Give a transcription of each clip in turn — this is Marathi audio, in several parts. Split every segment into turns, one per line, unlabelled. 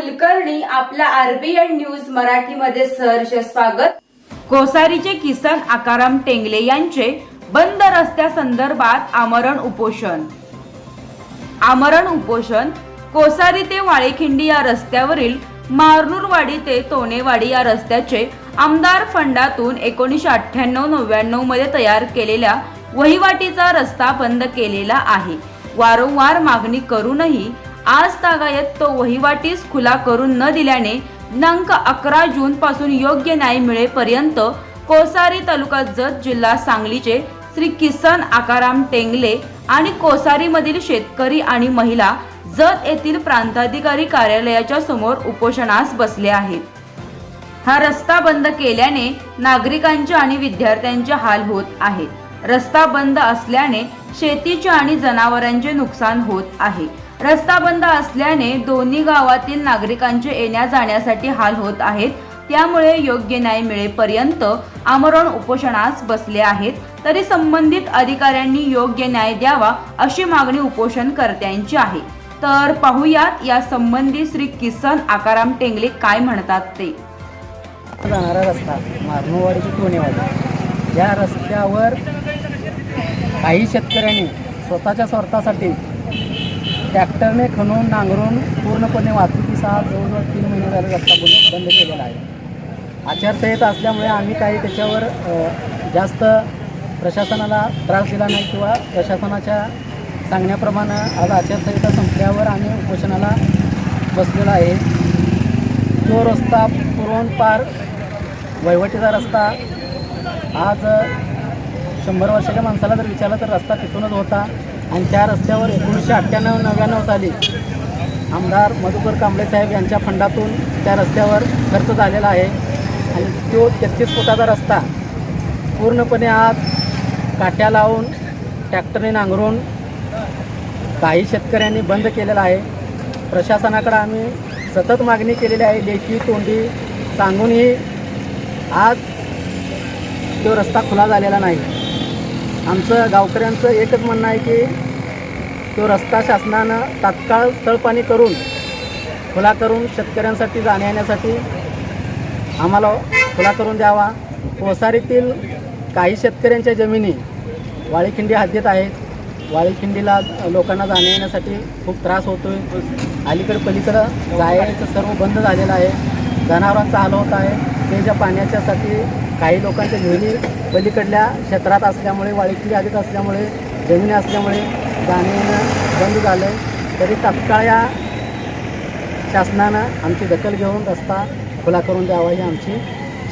कुलकर्णी आपल्या आरबीएन न्यूज मराठीमध्ये सहर्ष स्वागत. कोसारीचे किसन आकाराम टेंगले यांचे बंद रस्त्यासंदर्भात आमरण उपोषण. आमरण उपोषण कोसारी ते वाळेखिंडी या रस्त्यावरील मारनूरवाडी ते तोनेवाडी या रस्त्याचे आमदार फंडातून एकोणीसशे अठ्ठ्याण्णव नव्याण्णवमध्ये तयार केलेल्या वहिवाटीचा रस्ता बंद केलेला आहे. वारंवार मागणी करूनही आज तागायत तो वहिवाटीस खुला करून न दिल्याने दिनांक अकरा जून पासून योग्य न्याय मिळेपर्यंत कोसारी तालुका जत जिल्हा सांगलीचे श्री किसन आकाराम टेंगले आणि कोसारीमधील शेतकरी आणि महिला जत येथील प्रांताधिकारी कार्यालयाच्या समोर उपोषणास बसले आहेत. हा रस्ता बंद केल्याने नागरिकांचे आणि विद्यार्थ्यांचे हाल होत आहेत. रस्ता बंद असल्याने शेतीचे आणि जनावरांचे नुकसान होत आहे. रस्ता बंद असल्याने दोन्ही गावातील नागरिकांचे येण्या जाण्यासाठी हाल होत आहेत. त्यामुळे योग्य न्याय मिळेपर्यंत आमरण उपोषणास बसले आहेत. तरी संबंधित अधिकाऱ्यांनी योग्य न्याय द्यावा अशी मागणी उपोषणकर्त्यांची आहे. तर पाहूयात या संबंधी श्री किसन आकाराम टेंगले काय म्हणतात ते.
जाणारा रस्ता मारनोवाडी टोनेवाडी या रस्त्यावर काही शेतकऱ्यांनी स्वतःच्या स्वार्थासाठी ट्रॅक्टरने खणून नांगरून पूर्णपणे वाहतुकीचा जवळजवळ तीन महिने झाले रस्ता बंद बंद केलेला आहे. आचारसंहिता असल्यामुळे आम्ही काही त्याच्यावर जास्त प्रशासनाला त्रास दिला नाही किंवा प्रशासनाच्या सांगण्याप्रमाणे आज आचारसंहिता संपल्यावर आम्ही उपोषणाला बसलेलो आहे. तो रस्ता पुरवून पार वहिवटीचा रस्ता. आज शंभर वर्षाच्या माणसाला जर विचारलं तर रस्ता तिथूनच होता. आणि त्या रस्त्यावर एकोणीसशे अठ्ठ्याण्णव नव्याण्णव साली आमदार मधुकर कांबळे साहेब यांच्या फंडातून त्या रस्त्यावर खर्च झालेला आहे. आणि तो तेहतीस फुटाचा रस्ता पूर्णपणे आज काट्या लावून ट्रॅक्टरने नांगरून काही शेतकऱ्यांनी बंद केलेला आहे. प्रशासनाकडे आम्ही सतत मागणी केलेली आहे. लेखी तोंडी सांगूनही आज तो रस्ता खुला झालेला नाही. आमचं गावकऱ्यांचं एकच म्हणणं आहे की तो रस्ता शासनानं तात्काळ तळपाणी करून खुला करून शेतकऱ्यांसाठी जाण्या येण्यासाठी आम्हाला खुला करून द्यावा. कोसारीतील काही शेतकऱ्यांच्या जमिनी वाळीखिंडी हद्दीत आहेत. वाळीखिंडीला लोकांना जाण्या येण्यासाठी खूप त्रास होतो आहे अलीकडे पलीकडं जायचं सर्व बंद झालेलं आहे. जनावरांचा हाल होत आहे. ते ज्या पाण्याच्यासाठी काही लोकांच्या जमिनी पलीकडल्या क्षेत्रात असल्यामुळे वाळीतली अधिक असल्यामुळे जमिनी असल्यामुळे जाणे बंद झालं तरी तात्काळ या शासनानं आमची दखल घेऊन रस्ता खुला करून द्यावा ही आमची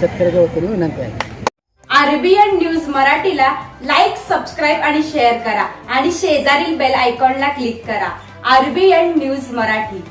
शेतकऱ्याच्या वतीने विनंती आहे.
आरबीएन न्यूज मराठीला लाईक सबस्क्राईब आणि शेअर करा आणि शेजारील बेल आयकॉनला क्लिक करा. RBN news Marathi.